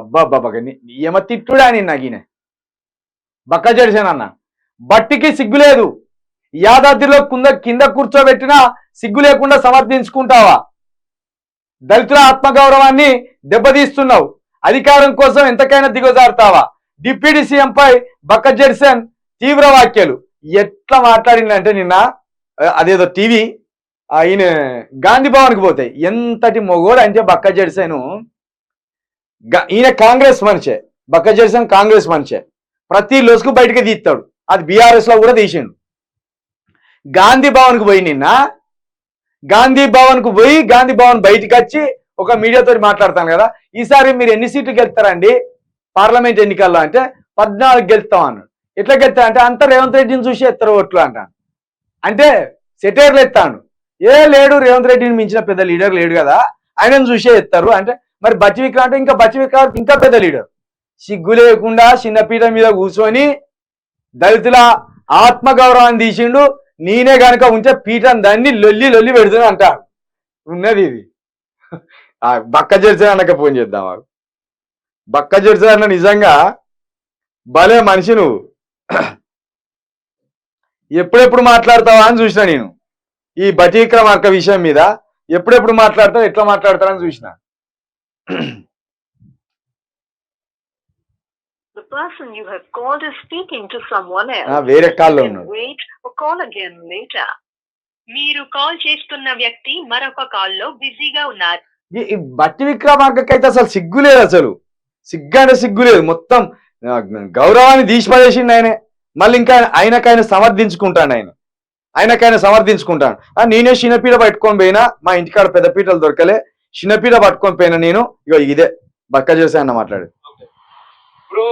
అబ్బాబ్బాబక నియమ తిట్టుడా నిన్న ఈయన? బక్క చెడిసానన్న బట్టికి సిగ్గు లేదు యాదాద్రిలో కింద కింద కూర్చోబెట్టినా సిగ్గు లేకుండా సమర్థించుకుంటావా? దళితుల ఆత్మగౌరవాన్ని దెబ్బతీస్తున్నావు. అధికారం కోసం ఎంతకైనా దిగజారుతావా? డిప్యూటీ సీఎంపై బక్క జెర్సన్ తీవ్ర వ్యాఖ్యలు. ఎట్లా మాట్లాడిందంటే నిన్న అదేదో టీవీ ఆయన గాంధీ భవన్కి పోతాయి ఎంతటి మొగోడు అంటే బక్క జెర్సను ఈయన కాంగ్రెస్ మనిషే బక్క కాంగ్రెస్ మనిషే. ప్రతి లొసుకు బయటకు తీస్తాడు. అది బీఆర్ఎస్లో కూడా తీసిండు. గాంధీ భవన్కి పోయి నిన్న గాంధీ భవన్కు పోయి గాంధీ భవన్ బయటికి వచ్చి ఒక మీడియాతో మాట్లాడతాను కదా. ఈసారి మీరు ఎన్ని సీట్లు గెలుస్తారండి? పార్లమెంట్ ఎన్నికల్లో అంటే పద్నాలుగు గెలుస్తాం అన్నాడు. ఎట్లా గెలుస్తా అంటే అంతా రేవంత్ రెడ్డిని చూసి ఎత్తరు ఓట్లు అంటాను. అంటే సెటైర్లు ఎత్తాను ఏ లేడు రేవంత్ రెడ్డిని మించిన పెద్ద లీడర్ లేడు కదా. ఆయనను చూసే ఎత్తారు. అంటే మరి బచ్చి విక్రాంత్ ఇంకా బచ్చి విక్రాంత్ ఇంకా పెద్ద లీడర్. సిగ్గు లేకుండా చిన్నపీట మీద కూర్చొని దళితుల ఆత్మగౌరవాన్ని తీసిండు. నేనే గనక ఉంచే పీఠం దాన్ని లొల్లి లొల్లి పెడుతుంది అంటాడు ఉన్నది ఇది. బక్క జెర్సీ అన్నక ఫోన్ చేద్దాం మాకు బక్క జెర్సీ అన్న నిజంగా భలే మనిషి నువ్వు. ఎప్పుడెప్పుడు మాట్లాడతావా అని చూసిన నేను. ఈ బటీక్రమార్క విషయం మీద ఎప్పుడెప్పుడు మాట్లాడతావు ఎట్లా మాట్లాడతారని చూసిన. వేరే కాల్లో You can ఉన్నాడు. wait or call again later. మీరు కాల్ చేస్తున్న వ్యక్తి మరొక కాల్లో బిజీగా ఉన్నారు. ఈ- బట్టి విక్రమార్కకి అయితే అసలు సిగ్గు లేదు అసలు. సిగ్గు అంటే సిగ్గు లేదు మొత్తం గౌరవాన్ని తీసిపడేసిండు ఆయనే. మళ్ళీ ఇంకా ఆయనకైనా సమర్థించుకుంటాడు ఆయన. ఆయనకైనా సమర్థించుకుంటాను నేనే చిన్నపీట పట్టుకొని పోయినా మా ఇంటికాడ పెద్ద పీటలు దొరకలే. చిన్నపీట పట్టుకొని పోయినా నేను. ఇగో ఇదే బక్క చేసా అన్న మాట్లాడు. ఇప్పుడు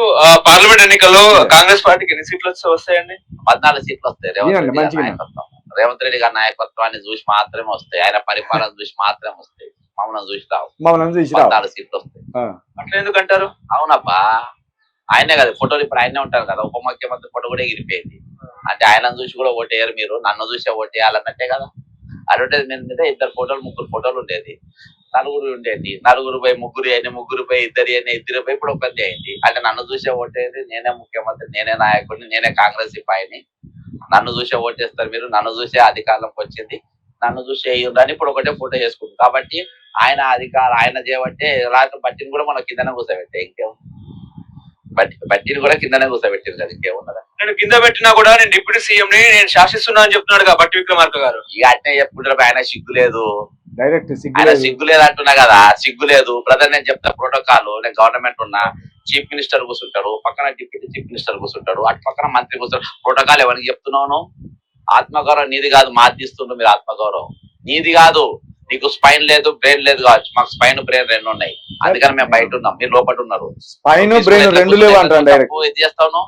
పార్లమెంట్ ఎన్నికల్లో కాంగ్రెస్ పార్టీకి ఎన్ని సీట్లు వచ్చి వస్తాయండి? పద్నాలుగు సీట్లు వస్తాయి. రేవంత్ రెడ్డి గారి నాయకత్వం. రేవంత్ రెడ్డి గారి నాయకత్వాన్ని చూసి మాత్రమే వస్తాయి. ఆయన పరిపాలన చూసి మాత్రమే వస్తాయి. మమ్మల్ని చూసి రావు. మమ్మల్ని చూసి. పద్నాలుగు సీట్లు వస్తాయి. అట్లా ఎందుకంటారు? అవునబ్బా. ఆయనే కదా ఫోటోలు ఇప్పుడు ఆయనే ఉంటారు కదా. ఉప ముఖ్యమంత్రి ఫోటో కూడా ఎగిరిపోయింది. అంటే ఆయనను చూసి కూడా ఓటేయరు మీరు. నన్ను చూసే ఓటేయాలన్నట్టే కదా. అడ్వర్టైజ్మెంట్ మీద ఇద్దరు ఫోటోలు ముగ్గురు ఫోటోలు ఉండేది. నలుగురు ఉండేది. నలుగురు పోయి ముగ్గురు అయింది ముగ్గురు పోయి ఇద్దరు అయింది ఇద్దరు పోయి ఇప్పుడు ఒకటి అయింది. అంటే నన్ను చూసే ఓటేది నేనే ముఖ్యమంత్రి నేనే నాయకుడిని నేనే కాంగ్రెస్ సిపాయిని. నన్ను చూసే ఓటేస్తారు మీరు నన్ను చూసే అధికారంలోకి వచ్చింది నన్ను చూసి వేయదని ఇప్పుడు ఒకటే ఫోటో చేసుకుంది కాబట్టి ఆయన అధికారం ఆయన చేయబట్టే రాత్రి బట్టిని కూడా మనం కిందనే కూర్చోబెట్టే ఇంకేం? బట్టి బట్టిని కూడా కిందనే కూర్చోబెట్టింది కదా ఇంకేమున్నదా నేను కింద పెట్టినా కూడా నేను డిప్యూటీ సీఎం ని నేను శాసిస్తున్నా అని చెప్తున్నాడు కదా బట్టి విక్రమార్క గారు. ఇక అట్నే చెప్పుకుంటారు ఆయన సిగ్గు లేదు. డైరెక్ట్ సిగ్గు ఆయన లేదు. సిగ్గు లేదు అంటున్నా కదా సిగ్గు లేదు. బ్రదర్ నేను చెప్తా ప్రోటోకాల్ నేను గవర్నమెంట్ ఉన్నా చీఫ్ మినిస్టర్ కూర్చుంటాడు పక్కన డిప్యూటీ చీఫ్ మినిస్టర్ కూర్చుంటాడు అటు పక్కన మంత్రి కూర్చుంటాడు. ప్రోటోకాల్ ఎవరికి చెప్తున్నాను ఆత్మగౌరవం నీది కాదు మాదిస్తుండ్రు మీరు ఆత్మగౌరవం. నీది కాదు నీకు స్పైన్ లేదు బ్రెయిన్ లేదు కావచ్చు. మాకు స్పైన్ బ్రెయిన్ రెండు ఉన్నాయి. అందుకని మేము బయట ఉన్నాం. మీరు లోపల ఉన్నారు. పైన బ్రెయిన్ రెండు లేవు అంటాను ఇది చేస్తావు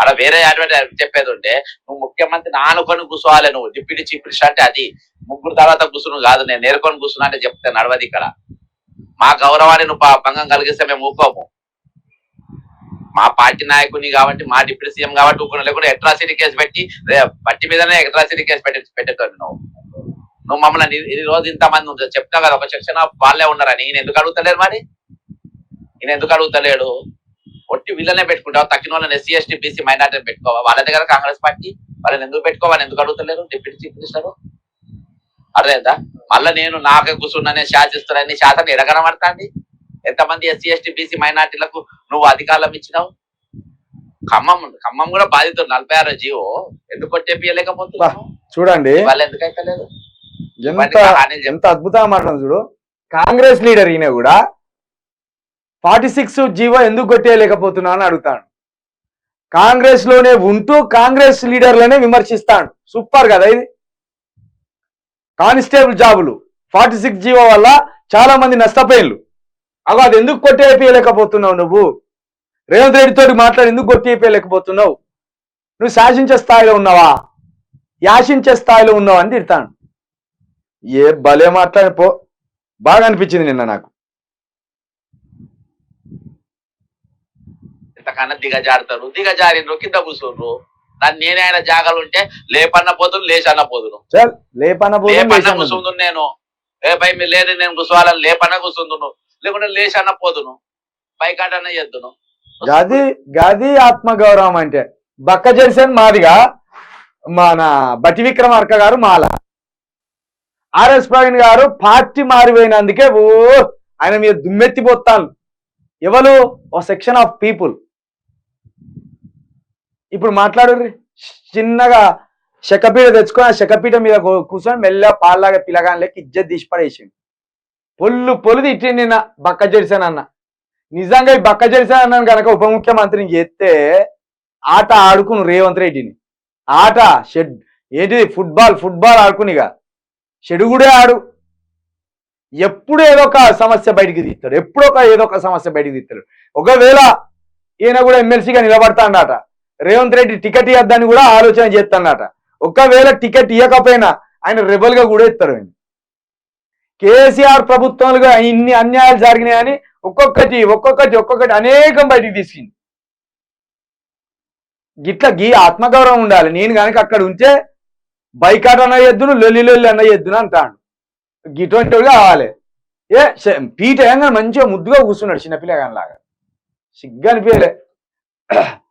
అక్కడ వేరే అడ్వర్టైజ్ చెప్పేది ఉంటే నువ్వు ముఖ్యమంత్రి నానుకొని కూర్చోవాలి నువ్వు డిప్యూటీ చీఫ్ మినిస్టర్ అంటే అది. ముగ్గురు తర్వాత కూర్చును కాదు నేను నేర్కొని కూర్చున్నా అంటే చెప్తే నడవది ఇక్కడ. మా గౌరవాన్ని నువ్వు భంగం కలిగిస్తే మేము ఊకోము. మా పార్టీ నాయకుని కాబట్టి మా డిప్యూటీ సీఎం కాబట్టి ఊకున్నా లేకుండా ఎట్రాసిటీ కేసు పెట్టి పట్టి మీదనే ఎట్రాసిటీ కేసు పెట్టి పెట్టేటోడు నువ్వు. నువ్వు మమ్మల్ని ఈ- రోజు ఇంతమంది ఉంది చెప్తా కదా ఒక సెక్షన్ వాళ్ళే ఉన్నారని. ఈయన ఎందుకు అడుగుతలేరు మరి? ఈయన ఎందుకు అడుగుతలేడు? ఒట్టి వీళ్ళనే పెట్టుకుంటావు? తక్కిన వాళ్ళని ఎస్సీ ఎస్టీ బీసీ మైనార్టీ పెట్టుకోవా? వాళ్ళ దగ్గర కాంగ్రెస్ పార్టీ? వాళ్ళని ఎందుకు పెట్టుకోవాలి ఎందుకు అడుగుతలేరు? Deputy chief minister? అర్థమైందా? మళ్ళీ నేను నాకే కూర్చున్నానే శాసిస్తానని శాతం ఎడగనబడుతుంది ఎంతమంది ఎస్సీ ఎస్టీ బీసీ మైనార్టీలకు నువ్వు అధికారం ఇచ్చినావు? ఖమ్మం ఖమ్మం కూడా బాధితుడు నలభై ఆరో జీవో. ఎందుకు కొట్టేపియలేకపోతున్నావు చూడండి. వాళ్ళు ఎందుకైతే లేదు ఎంత ఎంత అద్భుతంగా మాట్లాడు చూడు. కాంగ్రెస్ లీడర్ ఈయన కూడా ఫార్టీ సిక్స్ జీవో ఎందుకు కొట్టేయలేకపోతున్నా అని అడుగుతాడు. కాంగ్రెస్లోనే ఉంటూ కాంగ్రెస్ లీడర్లనే విమర్శిస్తాడు. సూపర్ కదా ఇది. కానిస్టేబుల్ జాబులు ఫార్టీ సిక్స్ జీవో వల్ల చాలా మంది నష్టపోయిన్లు. అగో అది ఎందుకు కొట్టేయలేకపోతున్నావు నువ్వు? రేవంత్ రెడ్డితో తోటి మాట్లాడి ఎందుకు కొట్టేయలేకపోతున్నావు? నువ్వు శాసించే స్థాయిలో ఉన్నావా? యాశించే స్థాయిలో ఉన్నావు? అని తిడతాను ఏ భలే మాట్లాడిపో బాగా అనిపించింది నిన్న నాకు. ఇంతకన్నా దిగజారుతారు? దిగజారిండ్రు కింద కూర్చుండ్రు నన్ను నేనే ఆయన జాగాలు ఉంటే లేపన్న పోతును లేచన్న పోదును చల్ లేపన లేపన్న కూర్చుందు నేను. ఏ భయ మీరు లేదు నేను కూర్చోవాలని లేపన్న కూర్చుందును లేకుంటే లేచన్న పోదును. బైకాట్ అన్న చేద్దును. గది గది ఆత్మగౌరవం అంటే బక్క జెర్సన్ మాదిగా మన బట్టి విక్రమార్క గారు మాల. ఆర్ఎస్ ప్రవీణ్ గారు పార్టీ మారిపోయినందుకే ఓ ఆయన మీద దుమ్మెత్తిపోతాను ఎవరు? ఓ సెక్షన్ ఆఫ్ పీపుల్. ఇప్పుడు మాట్లాడు చిన్నగా శకపీట తెచ్చుకొని ఆ శకపీట మీద కూర్చొని మెల్ల పాల్లాగా పిల్లగాని లెక్క ఇజ్జత్ తీసి పడేసిండు. పొల్లు పొల్లు తిట్టిండి నిన్న బక్క జెర్సన్ అన్న. నిజంగా ఈ బక్క జెర్సన్ అన్నాను కనుక ఉప ముఖ్యమంత్రిని చేస్తే ఆట ఆడుకును రేవంత్ రెడ్డిని. ఆట షెడ్ ఏంటిది? ఫుట్బాల్ ఫుట్బాల్ ఆడుకునిగా షెడుగుడే ఆడు. ఎప్పుడు ఏదో ఒక సమస్య బయటికి తీస్తాడు. ఎప్పుడో ఒక ఏదో ఒక సమస్య బయటికి తీస్తాడు. ఒకవేళ ఈయన కూడా ఎమ్మెల్సీగా నిలబడతాడట. రేవంత్ రెడ్డి టికెట్ ఇవ్వద్దని కూడా ఆలోచన చేస్తానట. ఒకవేళ టికెట్ ఇవ్వకపోయినా ఆయన రెబల్గా కూడా ఇస్తారు ఆయన. కేసీఆర్ ప్రభుత్వాలుగా ఇన్ని అన్యాయాలు జరిగినాయని ఒక్కొక్కటి ఒక్కొక్కటి ఒక్కొక్కటి అనేకం బయటికి తీసుకుంది గిట్లా గీ ఆత్మగౌరవం ఉండాలి. నేను కనుక అక్కడ ఉంటే బైకాట్ అన్న ఎద్దును లొల్లి లొల్లి అన్న ఎద్దును అంటాడు. గిటువంటి కావాలి. ఏ పీట ఏంగా మంచిగా ముద్దుగా కూర్చున్నాడు చిన్నపిల్లగానిలాగా. సిగ్గు అనిపించలే